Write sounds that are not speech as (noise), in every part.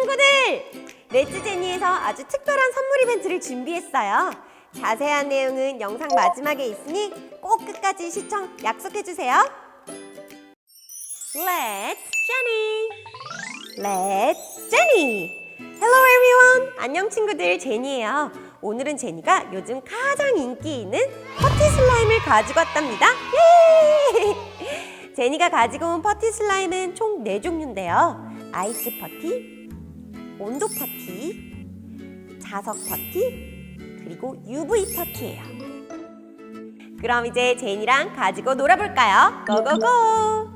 친구들! 레츠제니에서 아주 특별한 선물 이벤트를 준비했어요. 자세한 내용은 영상 마지막에 있으니 꼭 끝까지 시청 약속해주세요. Let's Jenny! Let's Jenny! Hello everyone! 안녕 친구들, 제니예요. 오늘은 제니가 요즘 가장 인기 있는 퍼티 슬라임을 가지고 왔답니다. 예! 제니가 가지고 온 퍼티 슬라임은 총 4종류인데요. 아이스 퍼티, 온도 퍼티, 자석 퍼티, 그리고 UV 퍼티예요. 그럼 이제 제니랑 가지고 놀아볼까요? 고고고!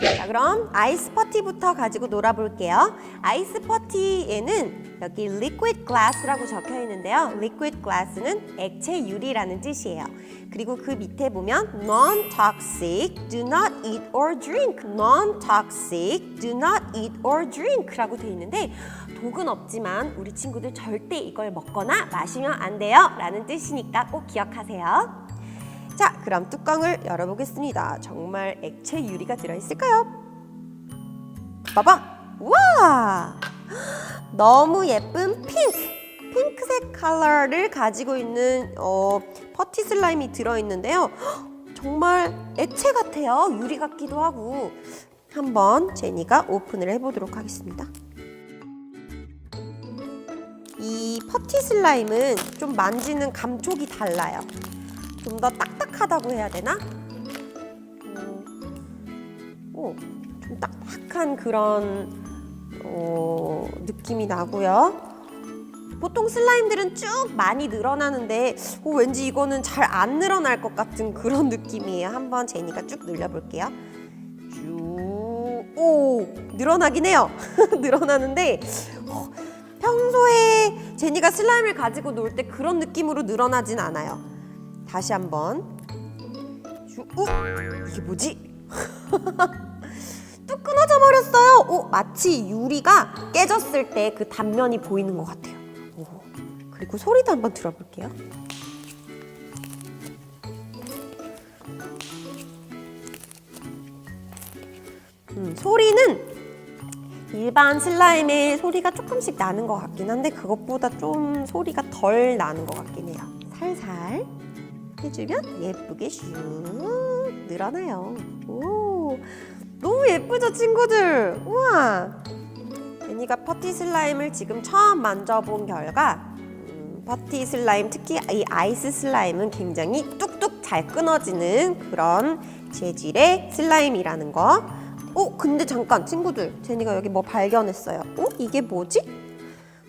자, 그럼 아이스 퍼티부터 가지고 놀아볼게요. 아이스 퍼티에는 여기 liquid glass라고 적혀 있는데요. liquid glass는 액체 유리라는 뜻이에요. 그리고 그 밑에 보면 non-toxic, do not eat or drink. non-toxic, do not eat or drink라고 돼 있는데 독은 없지만 우리 친구들 절대 이걸 먹거나 마시면 안 돼요. 라는 뜻이니까 꼭 기억하세요. 자, 그럼 뚜껑을 열어보겠습니다. 정말 액체 유리가 들어있을까요? 빠밤! 우와! 너무 예쁜 핑크! 핑크색 컬러를 가지고 있는 어, 퍼티 슬라임이 들어있는데요. 정말 액체 같아요. 유리 같기도 하고. 한번 제니가 오픈을 해보도록 하겠습니다. 이 퍼티 슬라임은 좀 만지는 감촉이 달라요. 좀 더 딱딱 하다고 해야 되나? 음, 오, 좀 딱딱한 그런 어, 느낌이 나고요. 보통 슬라임들은 쭉 많이 늘어나는데 어, 왠지 이거는 잘 안 늘어날 것 같은 그런 느낌이에요. 한번 제니가 쭉 늘려볼게요. 쭉, 오, 늘어나긴 해요. (laughs) 늘어나는데 어, 평소에 제니가 슬라임을 가지고 놀 때 그런 느낌으로 늘어나진 않아요. 다시 한번. 슈, 우, 이게 뭐지? (laughs) 뚝 끊어져 버렸어요. 오, 마치 유리가 깨졌을 때 그 단면이 보이는 것 같아요. 오, 그리고 소리도 한번 들어볼게요. 음, 소리는 일반 슬라임의 소리가 조금씩 나는 것 같긴 한데 그것보다 좀 소리가 덜 나는 것 같긴 해요. 살살 해주면 예쁘게 슉 늘어나요. 오, 너무 예쁘죠, 친구들? 우와! 제니가 퍼티 슬라임을 지금 처음 만져본 결과 음, 퍼티 슬라임, 특히 이 아이스 슬라임은 굉장히 뚝뚝 잘 끊어지는 그런 재질의 슬라임이라는 거. 어, 근데 잠깐 친구들, 제니가 여기 뭐 발견했어요. 어, 이게 뭐지?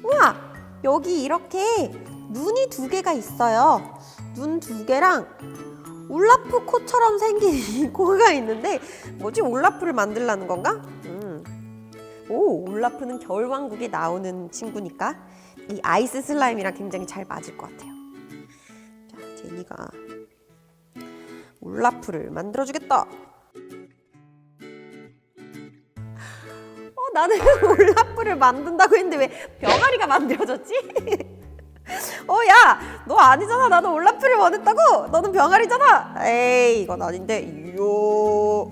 우와, 여기 이렇게 눈이 두 개가 있어요. 눈 두 개랑 올라프 코처럼 생긴 이 (laughs) 코가 있는데 뭐지 올라프를 만들라는 건가? 음. 오 올라프는 겨울왕국에 나오는 친구니까 이 아이스 슬라임이랑 굉장히 잘 맞을 것 같아요. 자 제니가 올라프를 만들어주겠다. 어 나는 (laughs) 올라프를 만든다고 했는데 왜 병아리가 만들어졌지? (laughs) 어, 야, 너 아니잖아. 나도 올라프를 원했다고. 너는 병아리잖아. 에이, 이건 아닌데. 요. (laughs)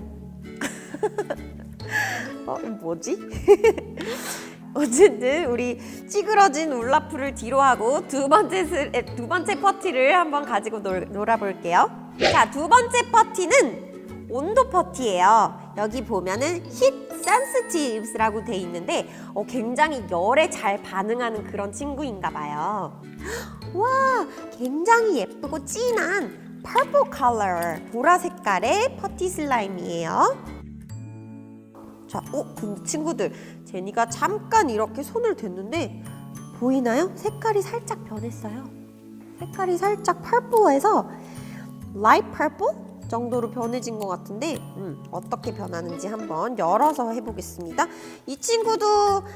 어, 뭐지? (laughs) 어쨌든 우리 찌그러진 울라프를 뒤로 하고 두 번째 스, 에, 두 번째 퍼티를 한번 가지고 놀, 놀아볼게요. 자, 두 번째 퍼티는 온도 퍼티예요. 여기 보면은 heat sensitive라고 돼 있는데 어, 굉장히 열에 잘 반응하는 그런 친구인가 봐요. 와, 굉장히 예쁘고 진한 purple color, 보라 색깔의 퍼티 슬라임이에요. 자, 어, 근데 친구들, 제니가 잠깐 이렇게 손을 댔는데 보이나요? 색깔이 살짝 변했어요. 색깔이 살짝 purple에서 light purple 정도로 변해진 것 같은데 음, 어떻게 변하는지 한번 열어서 해보겠습니다. 이 친구도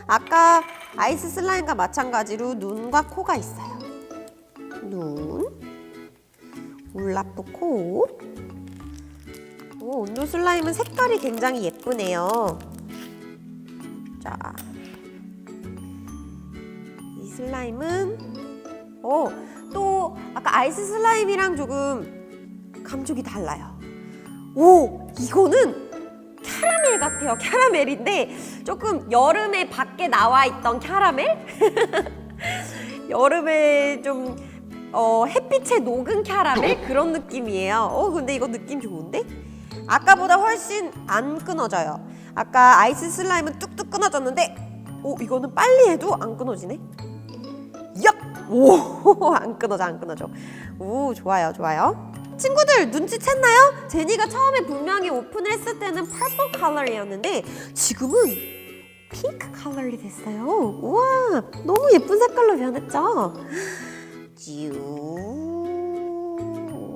아까 아이스 슬라임과 마찬가지로 눈과 코가 있어요. 눈, 울라프 코. 오, 온도 슬라임은 색깔이 굉장히 예쁘네요. 자, 이 슬라임은 어, 또 아까 아이스 슬라임이랑 조금 감촉이 달라요. 오, 이거는 캐러멜 같아요. 캐러멜인데 조금 여름에 밖에 나와 있던 캐러멜? (laughs) 여름에 좀 어, 햇빛에 녹은 캐러멜 그런 느낌이에요. 어 근데 이거 느낌 좋은데? 아까보다 훨씬 안 끊어져요. 아까 아이스 슬라임은 뚝뚝 끊어졌는데, 오 이거는 빨리 해도 안 끊어지네. 얍! 오, (laughs) 안 끊어져, 안 끊어져. 오, 좋아요, 좋아요. 친구들 눈치챘나요? 제니가 처음에 분명히 오픈했을 때는 퍼플 컬러이었는데 지금은 핑크 컬러이 됐어요. 우와, 너무 예쁜 색깔로 변했죠? 쭈.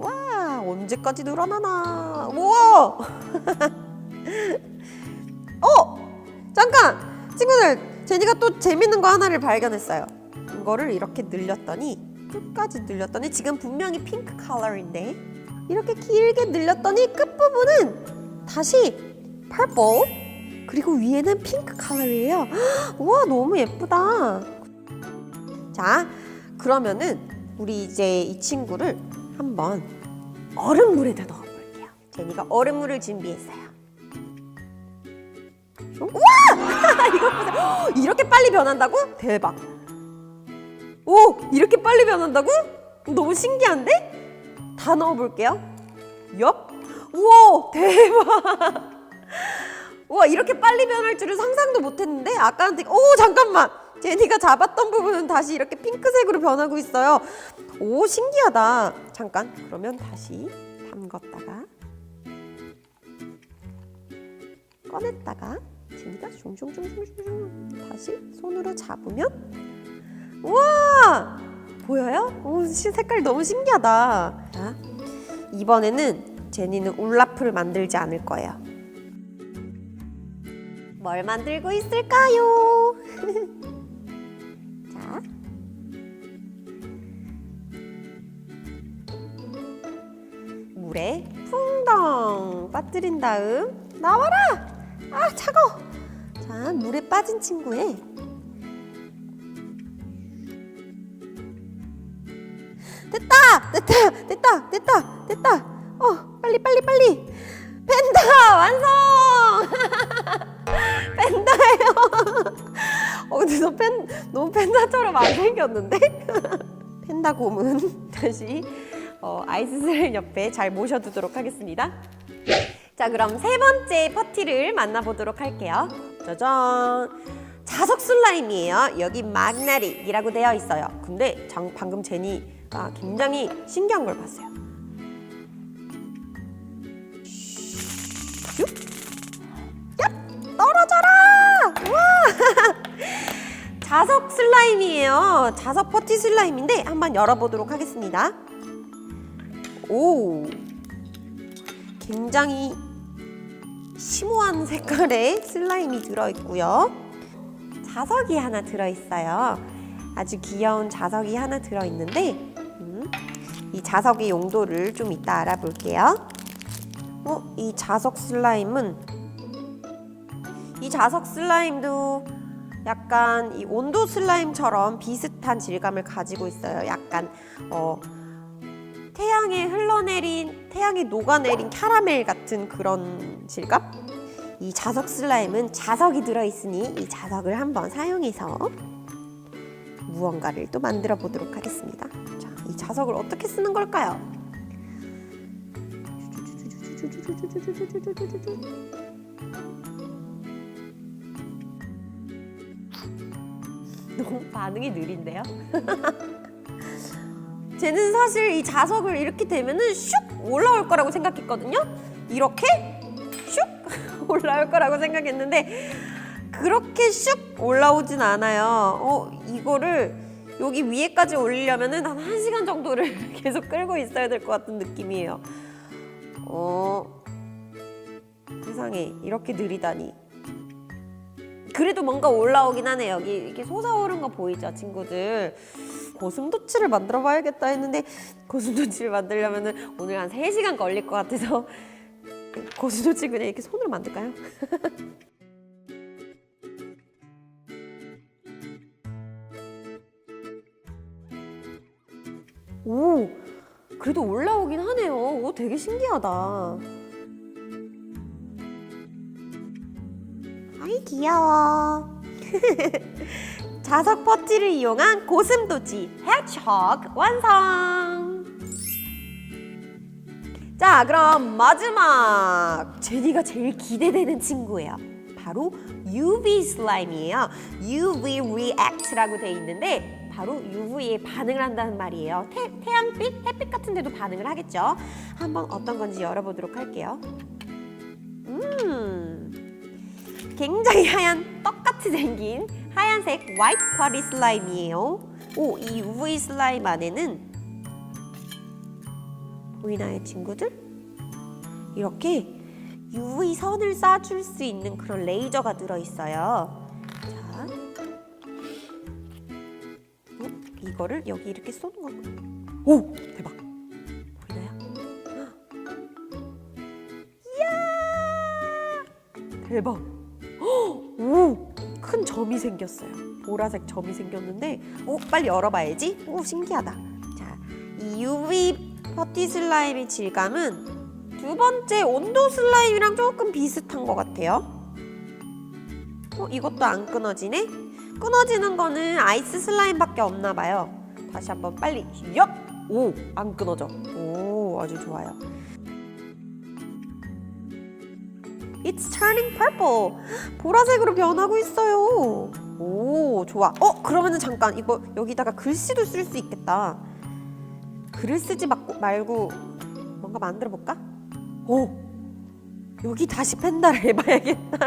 와, 언제까지 늘어나나? 우와! (laughs) 어! 잠깐! 친구들, 제니가 또 재밌는 거 하나를 발견했어요. 이거를 이렇게 늘렸더니 끝까지 늘렸더니 지금 분명히 핑크 컬러인데 이렇게 길게 늘렸더니 끝부분은 다시 purple 그리고 위에는 핑크 컬러예요. (gasps) 우와 너무 예쁘다. 자 그러면은 우리 이제 이 친구를 한번 얼음물에다 넣어볼게요. 제니가 얼음물을 준비했어요. 우와! (laughs) 보세요. (gasps) 이렇게 빨리 변한다고? 대박. 오! 이렇게 빨리 변한다고? 너무 신기한데? 다 넣어볼게요. 옆. 우와! 대박! (laughs) 우와, 이렇게 빨리 변할 줄은 상상도 못했는데? 되게, 오! 잠깐만! 제니가 잡았던 부분은 다시 이렇게 핑크색으로 변하고 있어요. 오, 신기하다. 잠깐, 그러면 다시 담궜다가 꺼냈다가 제니가 숑숑숑숑숑 다시 손으로 잡으면 우와 보여요? 오 시- 색깔 너무 신기하다. 자 이번에는 제니는 울라프를 만들지 않을 거예요. 뭘 만들고 있을까요? (laughs) 자 물에 풍덩 빠뜨린 다음 나와라! 아 차가워! 자 물에 빠진 친구에 됐다! 됐다! 어 빨리 빨리 빨리! 펜다 완성! (laughs) 펜다예요! 어 근데 너 펜, 너무 펜다처럼 안 생겼는데? (laughs) 펜다 곰은 다시 어, 아이스 슬램 옆에 잘 모셔두도록 하겠습니다. 자 그럼 세 번째 퍼티를 만나보도록 할게요. 짜잔! 자석 슬라임이에요. 여기 magnetic이라고 되어 있어요. 근데 장- 방금 제니가 굉장히 신기한 걸 봤어요. 슬라임이에요. 자석 퍼티 슬라임인데 한번 열어보도록 하겠습니다. 오! 굉장히 심오한 색깔의 슬라임이 들어있고요. 자석이 하나 들어있어요. 아주 귀여운 자석이 하나 들어있는데 음, 이 자석의 용도를 좀 이따 알아볼게요. 어, 이 자석 슬라임은 이 자석 슬라임도 약간 이 온도 슬라임처럼 비슷한 질감을 가지고 있어요. 약간 어, 태양에 흘러내린 태양에 녹아내린 캐러멜 같은 그런 질감? 이 자석 슬라임은 자석이 들어있으니 이 자석을 한번 사용해서 무언가를 또 만들어 보도록 하겠습니다. 자, 이 자석을 어떻게 쓰는 걸까요? 너무 반응이 느린데요? (laughs) 쟤는 사실 이 자석을 이렇게 되면은 슉 올라올 거라고 생각했거든요. 이렇게 슉 (laughs) 올라올 거라고 생각했는데 그렇게 슉 올라오진 않아요. 어 이거를 여기 위에까지 올리려면은 한 1시간 정도를 (laughs) 계속 끌고 있어야 될 것 같은 느낌이에요. 어 세상에 이렇게 느리다니. 그래도 뭔가 올라오긴 하네 여기 이렇게 솟아오른 거 보이죠 친구들? 고슴도치를 만들어 봐야겠다 했는데 고슴도치를 만들려면은 오늘 한 3시간 걸릴 것 같아서 고슴도치 그냥 이렇게 손으로 만들까요? (laughs) 오 그래도 올라오긴 하네요. 오 되게 신기하다 귀여워. (laughs) 자석 퍼티를 이용한 고슴도치 해치허그 완성. 자, 그럼 마지막 제니가 제일 기대되는 친구예요. 바로 UV 슬라임이에요. UV react라고 돼 있는데 바로 UV에 반응을 한다는 말이에요. 태, 태양빛, 햇빛 같은 데도 반응을 하겠죠. 한번 어떤 건지 열어보도록 할게요. 음, 굉장히 하얀 떡같이 생긴 하얀색 화이트 파리 슬라임이에요. 오, 이 UV 슬라임 안에는 보이나요, 친구들? 이렇게 UV 선을 쏴줄 수 있는 그런 레이저가 들어있어요. 자, 어, 이거를 여기 이렇게 쏘는 거. 오, 대박. 보이나요? (gasps) 이야, 대박. 점이 생겼어요. 보라색 점이 생겼는데, 오, 빨리 열어봐야지. 오, 신기하다. 자, 이 UV 퍼티 슬라임의 질감은 두 번째 온도 슬라임이랑 조금 비슷한 것 같아요. 어, 이것도 안 끊어지네? 끊어지는 거는 아이스 슬라임밖에 없나 봐요. 다시 한번 빨리 엽! 오, 안 끊어져. 오, 아주 좋아요. It's turning purple. 보라색으로 변하고 있어요. 오, 좋아. 어, 그러면은 잠깐 이거 여기다가 글씨도 쓸 수 있겠다. 글을 쓰지 마- 말고 뭔가 만들어 볼까? 오, 여기 다시 펜다를 (laughs) 해봐야겠다.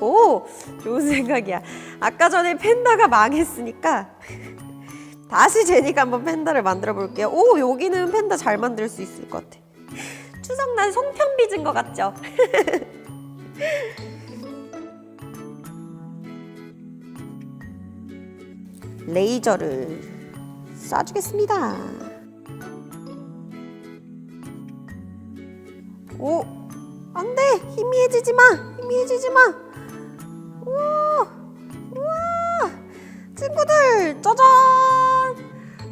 오, 좋은 생각이야. 아까 전에 펜다가 망했으니까 (laughs) 다시 제니가 한번 펜다를 만들어 볼게요. 오, 여기는 펜다 잘 만들 수 있을 것 같아. 추석날 송편 빚은 것 같죠? (laughs) 레이저를 쏴주겠습니다. 오, 안 돼! 희미해지지 마! 희미해지지 마! 우와! 우와! 친구들, 짜잔!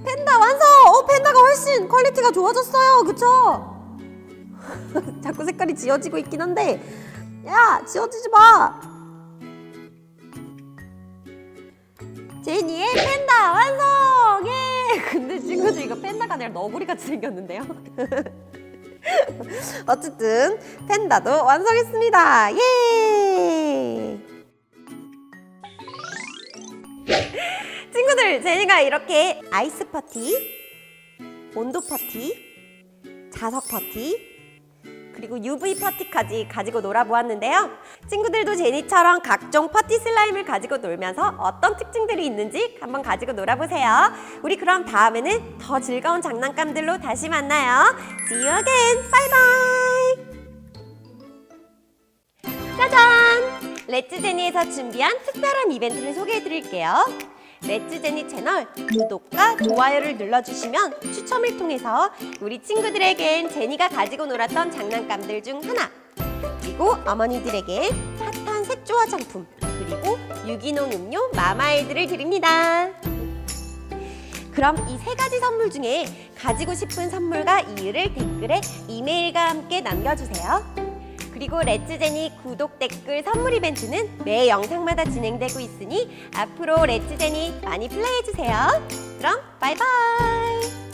펜다 완성! 어, 펜다가 훨씬 퀄리티가 좋아졌어요. 그쵸? (laughs) 자꾸 색깔이 지워지고 있긴 한데, 야! 지워지지 마! 제니의 펜다 완성! 예! (laughs) 근데 친구들 이거 펜다가 아니라 너구리 같이 생겼는데요? (laughs) 어쨌든 펜다도 완성했습니다. 예! 친구들, 제니가 이렇게 아이스 파티, 온도 파티, 자석 파티, 그리고 UV 파티까지 가지고 놀아보았는데요. 친구들도 제니처럼 각종 파티 슬라임을 가지고 놀면서 어떤 특징들이 있는지 한번 가지고 놀아보세요. 우리 그럼 다음에는 더 즐거운 장난감들로 다시 만나요. See you again. 바이바이. 짜잔! 렛츠 제니에서 준비한 특별한 이벤트를 소개해 드릴게요. 렛츠 제니 채널 구독과 좋아요를 눌러주시면 추첨을 통해서 우리 친구들에겐 제니가 가지고 놀았던 장난감들 중 하나 그리고 어머니들에게 핫한 색조 화장품 그리고 유기농 음료 마마일드를 드립니다. 그럼 이 세 가지 선물 중에 가지고 싶은 선물과 이유를 댓글에 이메일과 함께 남겨주세요. 그리고 렛츠제니 구독 댓글 선물 이벤트는 매 영상마다 진행되고 있으니 앞으로 렛츠제니 많이 플레이해주세요. 그럼 바이바이!